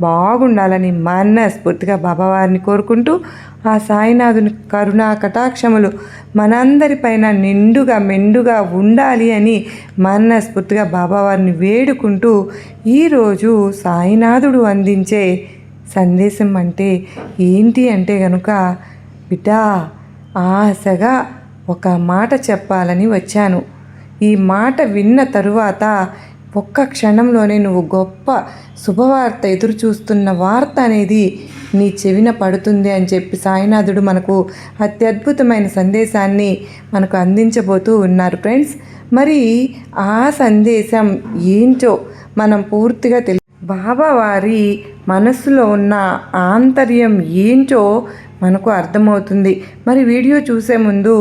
బాగుండాలని మనస్ఫూర్తిగా బాబావారిని కోరుకుంటూ ఆ సాయినాథుని కరుణా కటాక్షములు మనందరిపైన నిండుగా మెండుగా ఉండాలి అని మనస్ఫూర్తిగా బాబావారిని వేడుకుంటూ ఈరోజు సాయినాథుడు అందించే సందేశం అంటే ఏంటి అంటే గనుక బిడ్డా ఆశగా ఒక మాట చెప్పాలని వచ్చాను. ఈ మాట విన్న తరువాత ఒక్క క్షణంలోనే నువ్వు గొప్ప శుభవార్త ఎదురు చూస్తున్న వార్త అనేది నీ చెవిన పడుతుంది అని చెప్పి సాయినాథుడు మనకు అత్యద్భుతమైన సందేశాన్ని మనకు అందించబోతూ ఉన్నారు ఫ్రెండ్స్. మరి ఆ సందేశం ఏంటో మనం పూర్తిగా తెలి బాబా వారి ఉన్న ఆంతర్యం ఏంటో మనకు అర్థమవుతుంది. మరి వీడియో చూసే ముందు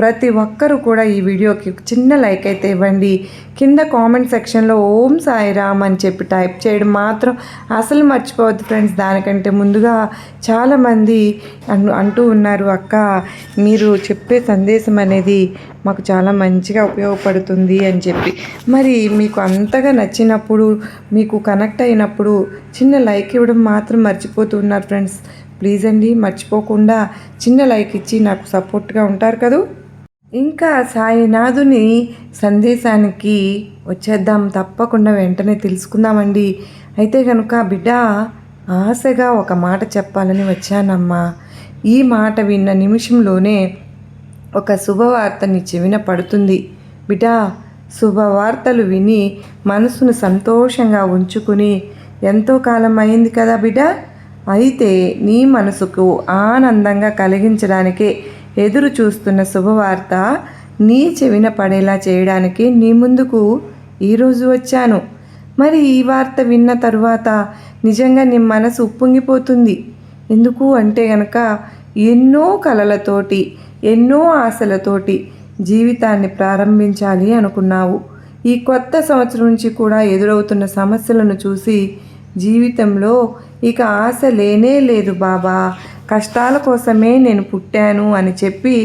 ప్రతి ఒక్కరూ కూడా ఈ వీడియోకి చిన్న లైక్ అయితే ఇవ్వండి. కింద కామెంట్ సెక్షన్లో ఓం సాయిరామ్ అని చెప్పి టైప్ చేయడం మాత్రం అసలు మర్చిపోవద్దు ఫ్రెండ్స్. దానికంటే ముందుగా చాలామంది అను అంటూ ఉన్నారు అక్క మీరు చెప్పే సందేశం అనేది మాకు చాలా మంచిగా ఉపయోగపడుతుంది అని చెప్పి. మరి మీకు అంతగా నచ్చినప్పుడు మీకు కనెక్ట్ అయినప్పుడు చిన్న లైక్ ఇవ్వడం మాత్రం మర్చిపోతున్నారు ఫ్రెండ్స్. ప్లీజ్ అండి మర్చిపోకుండా చిన్న లైక్ ఇచ్చి నాకు సపోర్ట్గా ఉంటారు కదూ? ఇంకా సాయినాథుని సందేశానికి వచ్చేద్దాం తప్పకుండా వెంటనే తెలుసుకుందామండి. అయితే కనుక బిడ్డ ఆశగా ఒక మాట చెప్పాలని వచ్చానమ్మా. ఈ మాట విన్న నిమిషంలోనే ఒక శుభవార్తని చెవిన పడుతుంది. బిడ్డ శుభవార్తలు విని మనసును సంతోషంగా ఉంచుకుని ఎంతో కాలం అయింది కదా బిడ్డ? అయితే నీ మనసుకు ఆనందంగా కలిగించడానికే ఎదురు చూస్తున్న శుభవార్త నీ చెవిన పడేలా చేయడానికి నీ ముందుకు ఈరోజు వచ్చాను. మరి ఈ వార్త విన్న తరువాత నిజంగా నీ మనసు ఉప్పొంగిపోతుంది. ఎందుకు అంటే గనక ఎన్నో కలలతోటి ఎన్నో ఆశలతోటి జీవితాన్ని ప్రారంభించాలి అనుకున్నావు. ఈ కొత్త సంవత్సరం నుంచి కూడా ఎదురవుతున్న సమస్యలను చూసి జీవితంలో ఇక ఆశ లేనే లేదు బాబా. కష్టాల కోసమే నేను పుట్టాను అని చెప్పి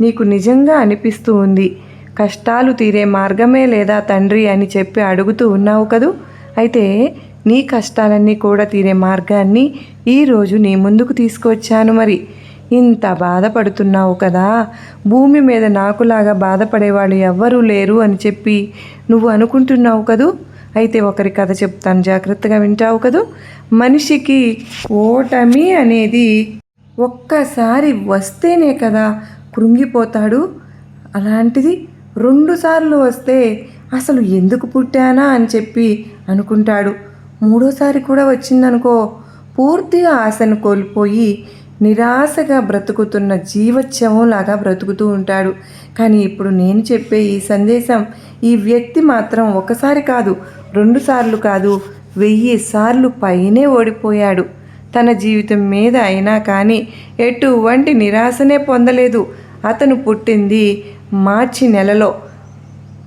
నీకు నిజంగా అనిపిస్తూ ఉంది. కష్టాలు తీరే మార్గమే లేదా తండ్రి అని చెప్పి అడుగుతూ ఉన్నావు కదూ? అయితే నీ కష్టాలన్నీ కూడా తీరే మార్గాన్ని ఈరోజు నీ ముందుకు తీసుకొచ్చాను మరి. ఇంత బాధపడుతున్నావు కదా. భూమి మీద నాకులాగా బాధపడేవాళ్ళు ఎవ్వరూ లేరు అని చెప్పి నువ్వు అనుకుంటున్నావు కదూ? అయితే ఒకరి కథ చెప్తాను. జాగ్రత్తగా వింటావు కదూ? మనిషికి ఓటమి అనేది ఒక్కసారి వస్తేనే కదా కృంగిపోతాడు. అలాంటిది రెండుసార్లు వస్తే అసలు ఎందుకు పుట్టానా అని చెప్పి అనుకుంటాడు. మూడోసారి కూడా వచ్చిందనుకో పూర్తిగా ఆశను కోల్పోయి నిరాశగా బ్రతుకుతున్న జీవత్యవంలాగా బ్రతుకుతూ ఉంటాడు. కానీ ఇప్పుడు నేను చెప్పే ఈ సందేశం ఈ వ్యక్తి మాత్రం ఒకసారి కాదు రెండుసార్లు కాదు వెయ్యి సార్లు పైనే ఓడిపోయాడు. తన జీవితం మీద అయినా కానీ ఎటువంటి నిరాశనే పొందలేదు. అతను పుట్టింది మార్చి నెలలో.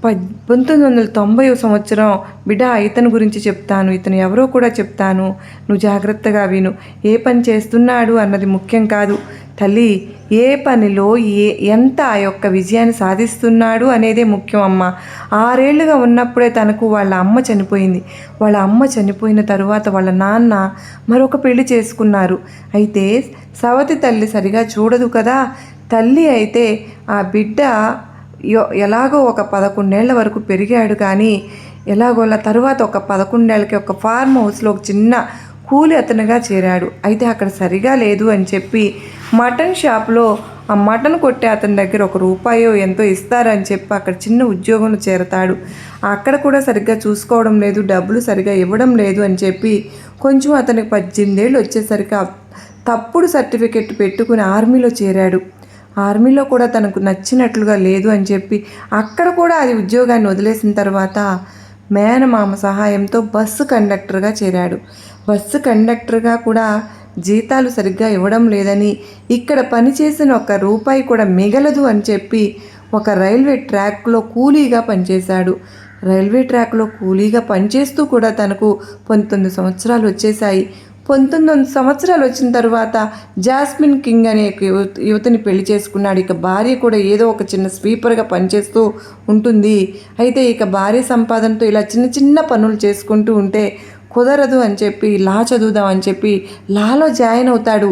పంతొమ్మిది వందల తొంభై సంవత్సరం. బిడ్డ ఇతని గురించి చెప్తాను. ఇతను ఎవరో కూడా చెప్తాను. నువ్వు జాగ్రత్తగా విను. ఏ పని చేస్తున్నాడు అన్నది ముఖ్యం కాదు. తల్లి ఏ పనిలో ఏ ఎంత ఆ యొక్క విజయాన్ని సాధిస్తున్నాడు అనేదే ముఖ్యం అమ్మ. ఆరేళ్ళుగా ఉన్నప్పుడే తనకు వాళ్ళ అమ్మ చనిపోయింది. వాళ్ళ అమ్మ చనిపోయిన తరువాత వాళ్ళ నాన్న మరొక పెళ్ళి చేసుకున్నారు. అయితే సవతి తల్లి సరిగా చూడదు కదా? తల్లి అయితే ఆ బిడ్డ ఎలాగో ఒక పదకొండేళ్ళ వరకు పెరిగాడు కానీ ఎలాగోలా తర్వాత ఒక పదకొండేళ్ళకి ఒక ఫార్మ్ హౌస్లో ఒక చిన్న కూలి అతనుగా చేరాడు. అయితే అక్కడ సరిగా లేదు అని చెప్పి మటన్ షాప్లో ఆ మటన్ కొట్టే అతని దగ్గర ఒక రూపాయో ఎంతో ఇస్తారని చెప్పి అక్కడ చిన్న ఉద్యోగంలో చేరతాడు. అక్కడ కూడా సరిగ్గా చూసుకోవడం లేదు డబ్బులు సరిగ్గా ఇవ్వడం లేదు అని చెప్పి కొంచెం అతనికి పద్దెనిమిదేళ్ళు వచ్చేసరికి తప్పుడు సర్టిఫికెట్ పెట్టుకుని ఆర్మీలో చేరాడు. ఆర్మీలో కూడా తనకు నచ్చినట్లుగా లేదు అని చెప్పి అక్కడ కూడా అది ఉద్యోగాన్ని వదిలేసిన తర్వాత మేనమామ సహాయంతో బస్సు కండక్టర్గా చేరాడు. బస్సు కండక్టర్గా కూడా జీతాలు సరిగ్గా ఇవ్వడం లేదని ఇక్కడ పనిచేసిన ఒక రూపాయి కూడా మిగలదు అని చెప్పి ఒక రైల్వే ట్రాక్లో కూలీగా పనిచేశాడు. రైల్వే ట్రాక్లో కూలీగా పనిచేస్తూ కూడా తనకు పంతొమ్మిది సంవత్సరాలు వచ్చేసాయి పంతొమ్మిది సంవత్సరాలు వచ్చిన తర్వాత జాస్మిన్ కింగ్ అనే యువతిని పెళ్ళి చేసుకున్నాడు. ఇక భార్య కూడా ఏదో ఒక చిన్న స్వీపర్గా పనిచేస్తూ ఉంటుంది. అయితే ఇక భార్య సంపాదనతో ఇలా చిన్న చిన్న పనులు చేసుకుంటూ ఉంటే కుదరదు అని చెప్పి లా చదువుదాం అని చెప్పి లాలో జాయిన్ అవుతాడు.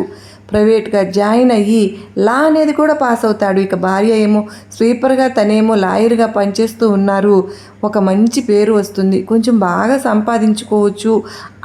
ప్రైవేట్గా జాయిన్ అయ్యి లా అనేది కూడా పాస్ అవుతాడు. ఇక భార్య ఏమో స్వీపర్గా తనేమో లాయర్గా పనిచేస్తూ ఉన్నారు. ఒక మంచి పేరు వస్తుంది. కొంచెం బాగా సంపాదించుకోవచ్చు.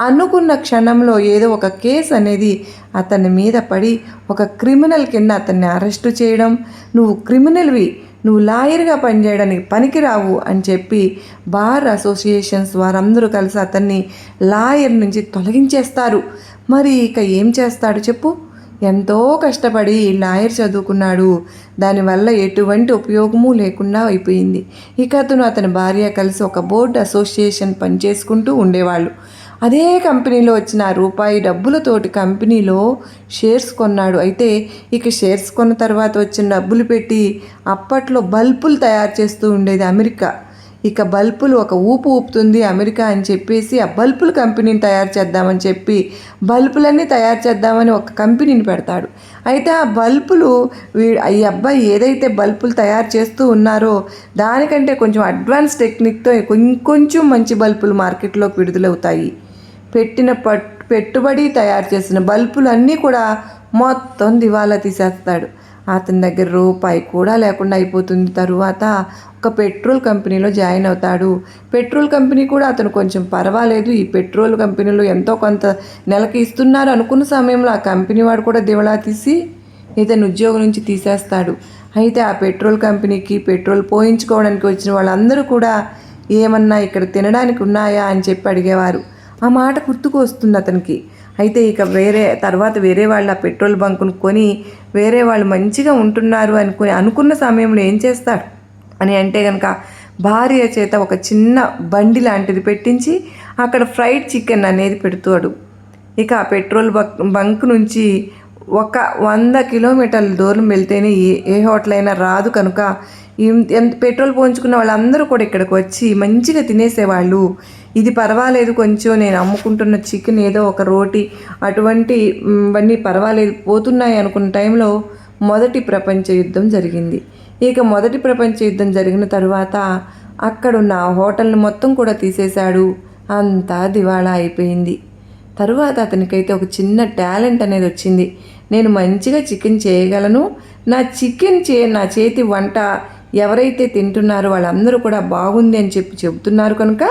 అనుకున్న క్షణంలో ఏదో ఒక కేసు అనేది అతని మీద పడి ఒక క్రిమినల్ కింద అతన్ని అరెస్టు చేయడం. నువ్వు క్రిమినల్వి. నువ్వు లాయర్గా పనిచేయడానికి పనికిరావు అని చెప్పి బార్ అసోసియేషన్స్ వారందరూ కలిసి అతన్ని లాయర్ నుంచి తొలగించేస్తారు. మరి ఇక ఏం చేస్తాడు చెప్పు? ఎంతో కష్టపడి లాయర్ చదువుకున్నాడు. దానివల్ల ఎటువంటి ఉపయోగము లేకుండా అయిపోయింది. ఇక అతను అతని భార్య కలిసి ఒక బోర్డు అసోసియేషన్ పనిచేసుకుంటూ ఉండేవాళ్ళు. అదే కంపెనీలో వచ్చిన రూపాయి డబ్బులతోటి కంపెనీలో షేర్స్ కొన్నాడు. అయితే ఇక షేర్స్ కొన్న తర్వాత వచ్చిన డబ్బులు పెట్టి అప్పట్లో బల్బులు తయారు చేస్తూ ఉండేది అమెరికా. ఇక బల్బులు ఒక ఊపు ఊపుతుంది అమెరికా అని చెప్పేసి ఆ బల్బుల కంపెనీని తయారు చేద్దామని చెప్పి బల్బులన్నీ తయారు చేద్దామని ఒక కంపెనీని పెడతాడు. అయితే ఆ బల్బులు వీ ఈ అబ్బాయి ఏదైతే బల్బులు తయారు చేస్తూ ఉన్నారో దానికంటే కొంచెం అడ్వాన్స్ టెక్నిక్తో ఇంకొంచెం మంచి బల్బులు మార్కెట్లోకి విడుదలవుతాయి. పెట్టిన పట్ పెట్టుబడి తయారు చేసిన బల్బులు అన్నీ కూడా మొత్తం దివాలా తీసేస్తాడు. అతని దగ్గర రూపాయి కూడా లేకుండా అయిపోతుంది. తరువాత ఒక పెట్రోల్ కంపెనీలో జాయిన్ అవుతాడు. పెట్రోల్ కంపెనీ కూడా అతను కొంచెం పర్వాలేదు. ఈ పెట్రోల్ కంపెనీలో ఎంతో కొంత నెలకి ఇస్తున్నారు అనుకున్న సమయంలో ఆ కంపెనీ వాడు కూడా దివళా తీసి ఇతను ఉద్యోగం నుంచి తీసేస్తాడు. అయితే ఆ పెట్రోల్ కంపెనీకి పెట్రోల్ పోయించుకోవడానికి వచ్చిన వాళ్ళందరూ కూడా ఏమన్నా ఇక్కడ తినడానికి ఉన్నాయా అని చెప్పి అడిగేవారు. ఆ మాట గుర్తుకు వస్తుంది అతనికి. అయితే ఇక వేరే తర్వాత వేరే వాళ్ళు ఆ పెట్రోల్ బంకును కొని వేరే వాళ్ళు మంచిగా ఉంటున్నారు అనుకుని అనుకున్న సమయంలో ఏం చేస్తాడు? అని అంటే కనుక భార్య చేత ఒక చిన్న బండి లాంటిది పెట్టించి అక్కడ ఫ్రైడ్ చికెన్ అనేది పెడుతాడు. ఇక ఆ పెట్రోల్ బంక్ బంక్ నుంచి ఒక వంద కిలోమీటర్ల దూరం వెళ్తేనే ఏ ఏ హోటల్ అయినా రాదు కనుక ఎంత పెట్రోల్ పోయించుకున్న వాళ్ళందరూ కూడా ఇక్కడికి వచ్చి మంచిగా తినేసేవాళ్ళు. ఇది పర్వాలేదు కొంచెం నేను అమ్ముకుంటున్న చికెన్ ఏదో ఒక రోటి అటువంటి ఇవన్నీ పర్వాలేదు పోతున్నాయి అనుకున్న టైంలో మొదటి ప్రపంచ యుద్ధం జరిగింది. ఇక మొదటి ప్రపంచ యుద్ధం జరిగిన తరువాత అక్కడున్న ఆ హోటల్ని మొత్తం కూడా తీసేశాడు. అంతా దివాళా అయిపోయింది. తరువాత అతనికైతే ఒక చిన్న టాలెంట్ అనేది వచ్చింది. నేను మంచిగా చికెన్ చేయగలను నా చికెన్ చే నా చేతి వంట ఎవరైతే తింటున్నారో వాళ్ళందరూ కూడా బాగుంది అని చెప్పి చెబుతున్నారు కనుక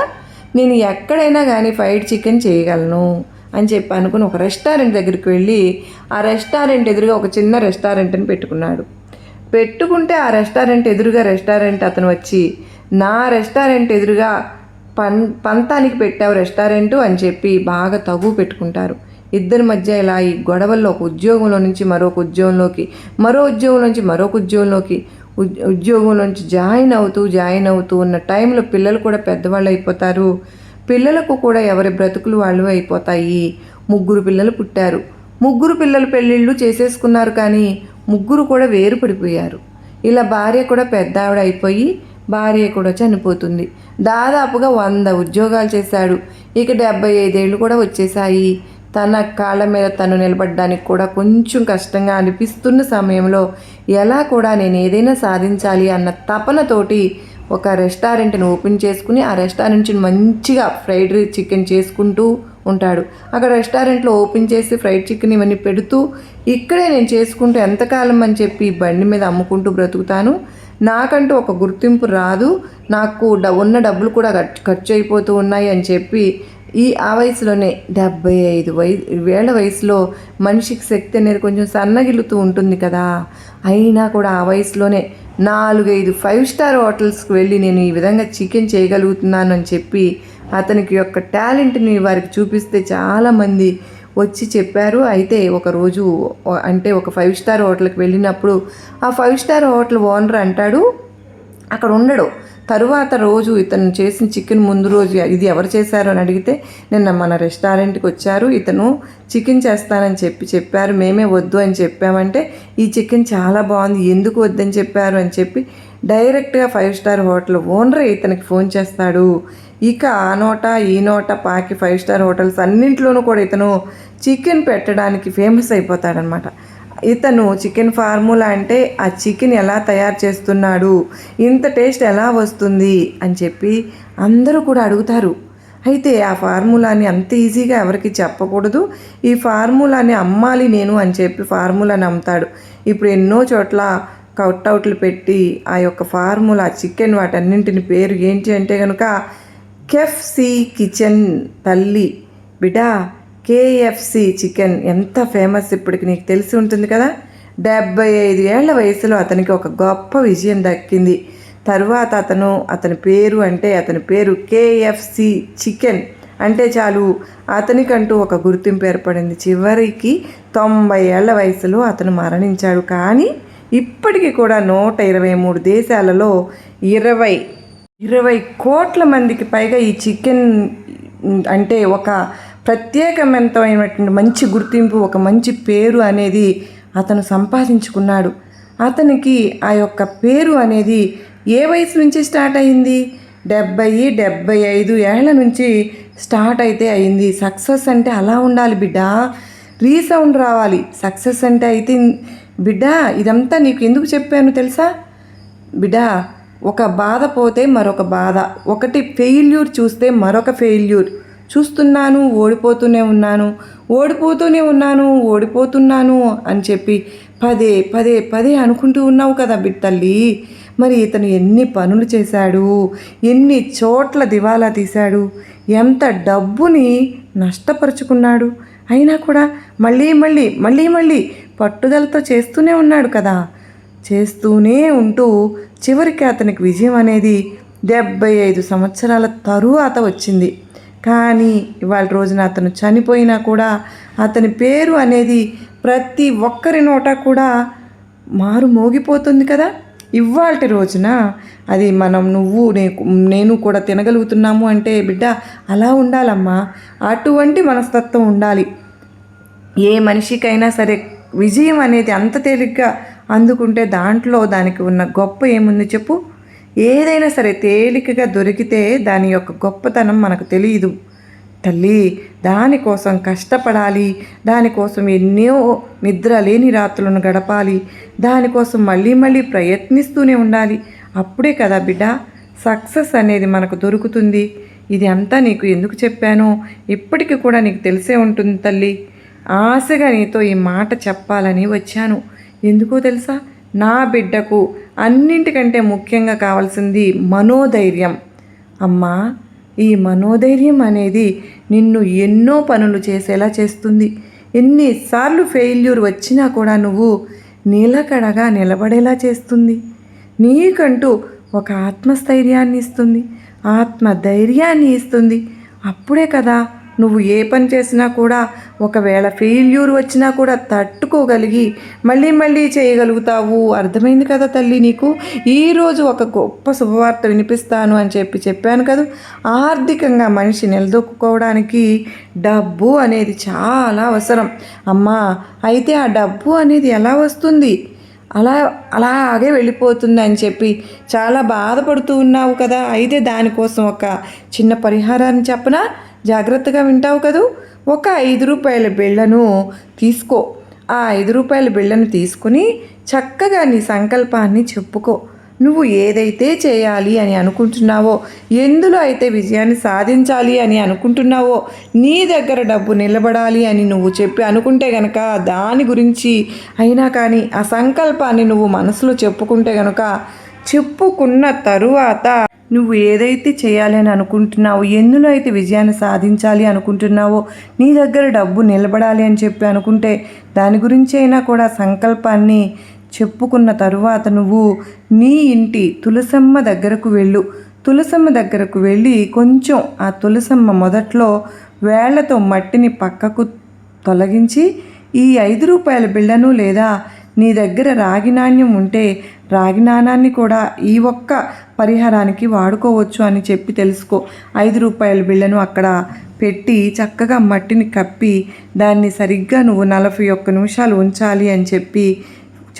నేను ఎక్కడైనా కానీ ఫ్రైడ్ చికెన్ చేయగలను అని చెప్పి అనుకుని ఒక రెస్టారెంట్ దగ్గరికి వెళ్ళి ఆ రెస్టారెంట్ ఎదురుగా ఒక చిన్న రెస్టారెంట్ని పెట్టుకున్నాడు. పెట్టుకుంటే ఆ రెస్టారెంట్ ఎదురుగా రెస్టారెంట్ అతను వచ్చి నా రెస్టారెంట్ ఎదురుగా పన్ పంతానికి పెట్టావు రెస్టారెంట్ అని చెప్పి బాగా తగు పెట్టుకుంటారు. ఇద్దరి మధ్య ఇలా ఈ గొడవల్లో ఒక ఉద్యోగంలో నుంచి మరొక ఉద్యోగంలోకి మరో ఉద్యోగం నుంచి మరొక ఉద్యోగంలోకి ఉద్యోగంలోంచి జాయిన్ అవుతూ జాయిన్ అవుతూ ఉన్న టైంలో పిల్లలు కూడా పెద్దవాళ్ళు అయిపోతారు. పిల్లలకు కూడా ఎవరి బ్రతుకులు వాళ్ళు అయిపోతాయి. ముగ్గురు పిల్లలు పుట్టారు. ముగ్గురు పిల్లలు పెళ్ళిళ్ళు చేసేసుకున్నారు కానీ ముగ్గురు కూడా వేరు పడిపోయారు. ఇలా భార్య కూడా పెద్ద ఆవిడ అయిపోయి భార్య కూడా చనిపోతుంది. దాదాపుగా వంద ఉద్యోగాలు చేశాడు. ఇక డెబ్బై ఐదేళ్ళు కూడా వచ్చేసాయి తన కాళ్ళ మీద తను నిలబడడానికి కూడా కొంచెం కష్టంగా అనిపిస్తున్న సమయంలో ఎలా కూడా నేను ఏదైనా సాధించాలి అన్న తపనతోటి ఒక రెస్టారెంట్ని ఓపెన్ చేసుకుని ఆ రెస్టారెంట్ మంచిగా ఫ్రైడ్ చికెన్ చేసుకుంటూ ఉంటాడు. అక్కడ రెస్టారెంట్లో ఓపెన్ చేసి ఫ్రైడ్ చికెన్ ఇవన్నీ పెడుతూ ఇక్కడే నేను చేసుకుంటూ ఎంతకాలం అని చెప్పి బండి మీద అమ్ముకుంటూ బ్రతుకుతాను? నాకంటూ ఒక గుర్తింపు రాదు. నాకు డ- ఉన్న డబ్బులు కూడా ఖర్చు అయిపోతూ ఉన్నాయి అని చెప్పి ఈ ఆ వయసులోనే డెబ్బై ఐదు వయ వేల వయసులో మనిషికి శక్తి అనేది కొంచెం సన్నగిలుతూ ఉంటుంది కదా. అయినా కూడా ఆ వయసులోనే నాలుగైదు ఫైవ్ స్టార్ హోటల్స్కి వెళ్ళి నేను ఈ విధంగా చికెన్ చేయగలుగుతున్నాను అని చెప్పి అతనికి యొక్క టాలెంట్ని వారికి చూపిస్తే చాలామంది వచ్చి చెప్పారు. అయితే ఒకరోజు అంటే ఒక ఫైవ్ స్టార్ హోటల్కి వెళ్ళినప్పుడు ఆ ఫైవ్ స్టార్ హోటల్ ఓనర్ అంటాడు అక్కడ ఉండడు. తరువాత రోజు ఇతను చేసిన చికెన్ ముందు రోజు ఇది ఎవరు చేశారు అని అడిగితే నిన్న మన రెస్టారెంట్కి వచ్చారు ఇతను చికెన్ చేస్తానని చెప్పి చెప్పారు మేమే వద్దు అని చెప్పామంటే ఈ చికెన్ చాలా బాగుంది ఎందుకు వద్దని చెప్పారు? అని చెప్పి డైరెక్ట్గా ఫైవ్ స్టార్ హోటల్ ఓనరే ఇతనికి ఫోన్ చేస్తాడు. ఇక ఆ నోట ఈ నోట పాకి ఫైవ్ స్టార్ హోటల్స్ అన్నింటిలోనూ కూడా ఇతను చికెన్ పెట్టడానికి ఫేమస్ అయిపోతాడనమాట ఇతను చికెన్ ఫార్ములా అంటే ఆ చికెన్ ఎలా తయారు చేస్తున్నాడు ఇంత టేస్ట్ ఎలా వస్తుంది అని చెప్పి అందరూ కూడా అడుగుతారు. అయితే ఆ ఫార్ములాని అంత ఈజీగా ఎవరికి చెప్పకూడదు. ఈ ఫార్ములాని అమ్మాలి నేను అని చెప్పి ఫార్ములాని అమ్ముతాడు ఇప్పుడు ఎన్నో చోట్ల కట్అవుట్లు పెట్టి ఆ యొక్క ఫార్ములా చికెన్ వాటన్నింటిని పేరు ఏంటి అంటే కనుక కెఫ్సి కిచెన్ తల్లి. బిడా కేఎఫ్సి చికెన్ ఎంత ఫేమస్ ఇప్పటికి నీకు తెలిసి ఉంటుంది కదా? డెబ్బై ఐదు ఏళ్ళ వయసులో అతనికి ఒక గొప్ప విజయం దక్కింది. తరువాత అతను అతని పేరు అంటే అతని పేరు కేఎఫ్సి చికెన్ అంటే చాలు. అతనికంటూ ఒక గుర్తింపు ఏర్పడింది. చివరికి తొంభై ఏళ్ళ వయసులో అతను మరణించాడు. కానీ ఇప్పటికీ కూడా నూట ఇరవై మూడు దేశాలలో ఇరవై ఇరవై కోట్ల మందికి పైగా ఈ చికెన్ అంటే ఒక ప్రత్యేకమైనటువంటి మంచి గుర్తింపు ఒక మంచి పేరు అనేది అతను సంపాదించుకున్నాడు. అతనికి ఆ యొక్క పేరు అనేది ఏ వయసు నుంచి స్టార్ట్ అయింది? డెబ్బై డెబ్బై ఐదు ఏళ్ళ నుంచి స్టార్ట్ అయితే అయింది. సక్సెస్ అంటే అలా ఉండాలి బిడ్డ. రీసౌండ్ రావాలి. సక్సెస్ అంటే అయితే బిడ్డ ఇదంతా నీకు ఎందుకు చెప్పాను తెలుసా? బిడ్డ ఒక బాధ పోతే మరొక బాధ. ఒకటి ఫెయిల్యూర్ చూస్తే మరొక ఫెయిల్యూర్. చూస్తున్నాను ఓడిపోతూనే ఉన్నాను. ఓడిపోతూనే ఉన్నాను ఓడిపోతున్నాను అని చెప్పి పదే పదే పదే అనుకుంటూ ఉన్నావు కదా బిడ్డ తల్లి మరి ఇతను ఎన్ని పనులు చేశాడు ఎన్ని చోట్ల దివాలా తీశాడు ఎంత డబ్బుని నష్టపరుచుకున్నాడు. అయినా కూడా మళ్ళీ మళ్ళీ మళ్ళీ మళ్ళీ పట్టుదలతో చేస్తూనే ఉన్నాడు కదా. చేస్తూనే ఉంటూ చివరికి అతనికి విజయం అనేది డెబ్బై ఐదు సంవత్సరాల తరువాత వచ్చింది. కానీ ఇవాళ రోజున అతను చనిపోయినా కూడా అతని పేరు అనేది ప్రతి ఒక్కరి నోట కూడా మారు మోగిపోతుంది కదా? ఇవాళ రోజున అది మనం నువ్వు నే- నేను కూడా తినగలుగుతున్నాము అంటే బిడ్డ అలా ఉండాలమ్మా. అటువంటి మనస్తత్వం ఉండాలి. ఏ మనిషికైనా సరే విజయం అనేది అంత తేలిగ్గా అందుకుంటే దాంట్లో దానికి ఉన్న గొప్ప ఏముంది చెప్పు? ఏదైనా సరే తేలికగా దొరికితే దాని యొక్క గొప్పతనం మనకు తెలియదు తల్లి దానికోసం కష్టపడాలి దానికోసం ఎన్నో నిద్ర లేని రాత్రులను గడపాలి దానికోసం మళ్ళీ మళ్ళీ ప్రయత్నిస్తూనే ఉండాలి. అప్పుడే కదా బిడ్డ సక్సెస్ అనేది మనకు దొరుకుతుంది. ఇది అంతా నీకు ఎందుకు చెప్పానో ఇప్పటికీ కూడా నీకు తెలిసే ఉంటుంది తల్లి. ఆశగా నీతో ఈ మాట చెప్పాలని వచ్చాను. ఎందుకో తెలుసా? నా బిడ్డకు అన్నింటికంటే ముఖ్యంగా కావాల్సింది మనోధైర్యం. అమ్మా ఈ మనోధైర్యం అనేది నిన్ను ఎన్నో పనులు చేసేలా చేస్తుంది. ఎన్నిసార్లు ఫెయిల్యూర్ వచ్చినా కూడా నువ్వు నీలకడగా నిలబడేలా చేస్తుంది. నీకంటూ ఒక ఆత్మస్థైర్యాన్ని ఇస్తుంది ఆత్మధైర్యాన్ని ఇస్తుంది. అప్పుడే కదా నువ్వు ఏ పని చేసినా కూడా ఒకవేళ ఫెయిల్యూర్ వచ్చినా కూడా తట్టుకోగలిగి మళ్ళీ మళ్ళీ చేయగలుగుతావు. అర్థమైంది కదా తల్లి నీకు? ఈరోజు ఒక గొప్ప శుభవార్త వినిపిస్తాను అని చెప్పి చెప్పాను కదా. ఆర్థికంగా మనిషి నిలదొక్కుకోవడానికి డబ్బు అనేది చాలా అవసరం. అమ్మా అయితే ఆ డబ్బు అనేది ఎలా వస్తుంది? అలా అలాగే వెళ్ళిపోతుంది అని చెప్పి చాలా బాధపడుతూ ఉన్నావు కదా. అయితే దానికోసం ఒక చిన్న పరిహారాన్ని చెప్పనా? జాగ్రత్తగా వింటావు కదూ. ఒక ఐదు రూపాయల బిళ్ళను తీసుకో. ఆ ఐదు రూపాయల బిళ్ళను తీసుకుని చక్కగా నీ సంకల్పాన్ని చెప్పుకో. నువ్వు ఏదైతే చేయాలి అని అనుకుంటున్నావో ఎందులో అయితే విజయాన్ని సాధించాలి అని అనుకుంటున్నావో నీ దగ్గర డబ్బు నిలబడాలి అని నువ్వు చెప్పి అనుకుంటే గనక దాని గురించి అయినా కానీ ఆ సంకల్పాన్ని నువ్వు మనసులో చెప్పుకుంటే గనక చెప్పుకున్న తరువాత నువ్వు ఏదైతే చేయాలి అని అనుకుంటున్నావో ఎందులో అయితే విజయాన్ని సాధించాలి అనుకుంటున్నావో నీ దగ్గర డబ్బు నిలబడాలి అని చెప్పి అనుకుంటే దాని గురించి అయినా కూడా సంకల్పాన్ని చెప్పుకున్న తరువాత నువ్వు నీ ఇంటి తులసమ్మ దగ్గరకు వెళ్ళు. తులసమ్మ దగ్గరకు వెళ్ళి కొంచెం ఆ తులసమ్మ మొదట్లో వేళ్ళతో మట్టిని పక్కకు తొలగించి ఈ ఐదు రూపాయల బిళ్ళను లేదా నీ దగ్గర రాగి నాణ్యం ఉంటే రాగి నాణాన్ని కూడా ఈ ఒక్క పరిహారానికి వాడుకోవచ్చు అని చెప్పి తెలుసుకో. ఐదు రూపాయల బిళ్ళను అక్కడ పెట్టి చక్కగా మట్టిని కప్పి దాన్ని సరిగ్గా నువ్వు నలభై ఒక్క నిమిషాలు ఉంచాలి అని చెప్పి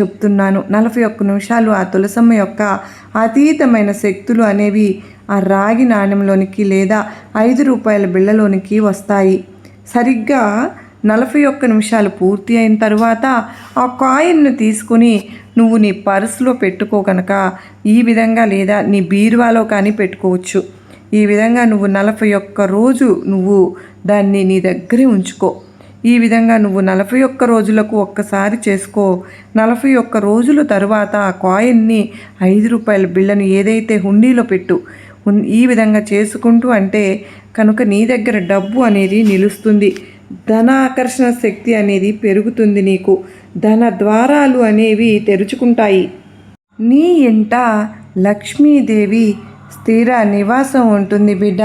చెప్తున్నాను. నలభై ఒక్క నిమిషాలు ఆ తులసమ్మ యొక్క అతీతమైన శక్తులు అనేవి ఆ రాగి నాణ్యంలోనికి లేదా ఐదు రూపాయల బిళ్ళలోనికి వస్తాయి. సరిగ్గా నలభై ఒక్క నిమిషాలు పూర్తి అయిన తర్వాత ఆ కాయిన్ను తీసుకుని నువ్వు నీ పర్సులో పెట్టుకో కనుక ఈ విధంగా లేదా నీ బీరువాలో కానీ పెట్టుకోవచ్చు. ఈ విధంగా నువ్వు నలభై ఒక్క రోజు నువ్వు దాన్ని నీ దగ్గరే ఉంచుకో. ఈ విధంగా నువ్వు నలభై ఒక్క రోజులకు ఒక్కసారి చేసుకో. నలభై ఒక్క రోజుల తరువాత ఆ కాయిన్ని ఐదు రూపాయల బిళ్ళను ఏదైతే హుండీలో పెట్టు. ఈ విధంగా చేసుకుంటూ అంటే కనుక నీ దగ్గర డబ్బు అనేది నిలుస్తుంది. ధన ఆకర్షణ శక్తి అనేది పెరుగుతుంది నీకు. ధన ద్వారాలు అనేవి తెరుచుకుంటాయి. నీ ఇంట లక్ష్మీదేవి స్థిర నివాసం ఉంటుంది బిడ్డ.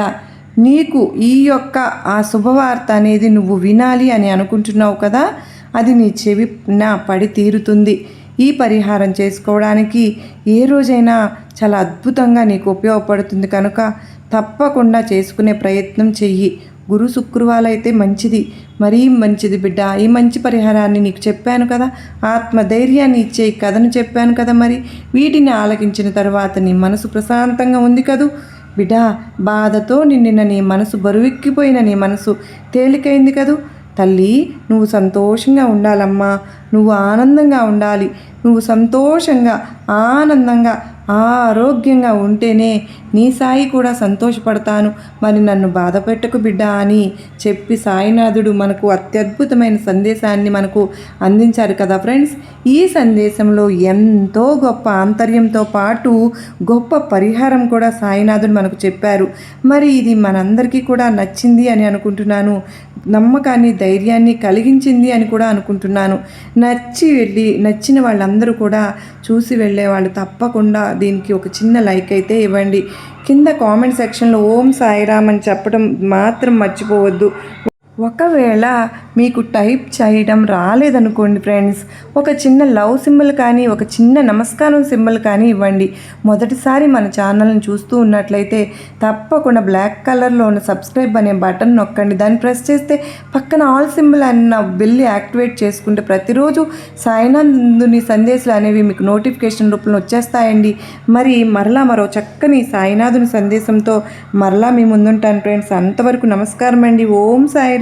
నీకు ఈ యొక్క ఆ శుభవార్త అనేది నువ్వు వినాలి అని అనుకుంటున్నావు కదా అది నీ చెవి నా పడి తీరుతుంది. ఈ పరిహారం చేసుకోవడానికి ఏ రోజైనా చాలా అద్భుతంగా నీకు ఉపయోగపడుతుంది కనుక తప్పకుండా చేసుకునే ప్రయత్నం చెయ్యి. గురు శుక్రవారం అయితే మంచిది. మరీ మంచిది బిడ్డ. ఈ మంచి పరిహారాన్ని నీకు చెప్పాను కదా ఆత్మధైర్యాన్ని ఇచ్చే కథను చెప్పాను కదా మరి. వీటిని ఆలకించిన తర్వాత నీ మనసు ప్రశాంతంగా ఉంది కదూ. బిడా బాధతో నిండిన నీ మనసు బరువెక్కిపోయిన నీ మనసు తేలికైంది కదూ. తల్లి నువ్వు సంతోషంగా ఉండాలమ్మా. నువ్వు ఆనందంగా ఉండాలి. నువ్వు సంతోషంగా ఆనందంగా ఆరోగ్యంగా ఉంటేనే నీ సాయి కూడా సంతోషపడతాను. మరి నన్ను బాధ పెట్టకు బిడ్డ అని చెప్పి సాయినాథుడు మనకు అత్యద్భుతమైన సందేశాన్ని మనకు అందించారు కదా ఫ్రెండ్స్. ఈ సందేశంలో ఎంతో గొప్ప ఆంతర్యంతో పాటు గొప్ప పరిహారం కూడా సాయినాథుడు మనకు చెప్పారు. మరి ఇది మనందరికీ కూడా నచ్చింది అని అనుకుంటున్నాను. నమ్మకాన్ని ధైర్యాన్ని కలిగించింది అని కూడా అనుకుంటున్నాను. నచ్చి వెళ్ళి నచ్చిన వాళ్ళందరూ కూడా చూసి వెళ్ళే వాళ్ళు తప్పకుండా దీనికి ఒక చిన్న లైక్ అయితే ఇవ్వండి. కింద కామెంట్ సెక్షన్లో ఓం సాయిరామ్ అని చెప్పడం మాత్రం మర్చిపోవద్దు. ఒకవేళ మీకు టైప్ చేయడం రాలేదనుకోండి ఫ్రెండ్స్ ఒక చిన్న లవ్ సింబల్ కానీ ఒక చిన్న నమస్కారం సింబల్ కానీ ఇవ్వండి. మొదటిసారి మన ఛానల్ని చూస్తూ ఉన్నట్లయితే తప్పకుండా బ్లాక్ కలర్లో ఉన్న సబ్స్క్రైబ్ అనే బటన్ నొక్కండి. దాన్ని ప్రెస్ చేస్తే పక్కన ఆల్ సింబల్ అన్న బిల్ యాక్టివేట్ చేసుకుంటే ప్రతిరోజు సాయినందుని సందేశాలు అనేవి మీకు నోటిఫికేషన్ రూపంలో వచ్చేస్తాయండి. మరి మరలా మరో చక్కని సాయినాథుని సందేశంతో మరలా మీ ముందుంటాను ఫ్రెండ్స్. అంతవరకు నమస్కారం అండి ఓం సాయి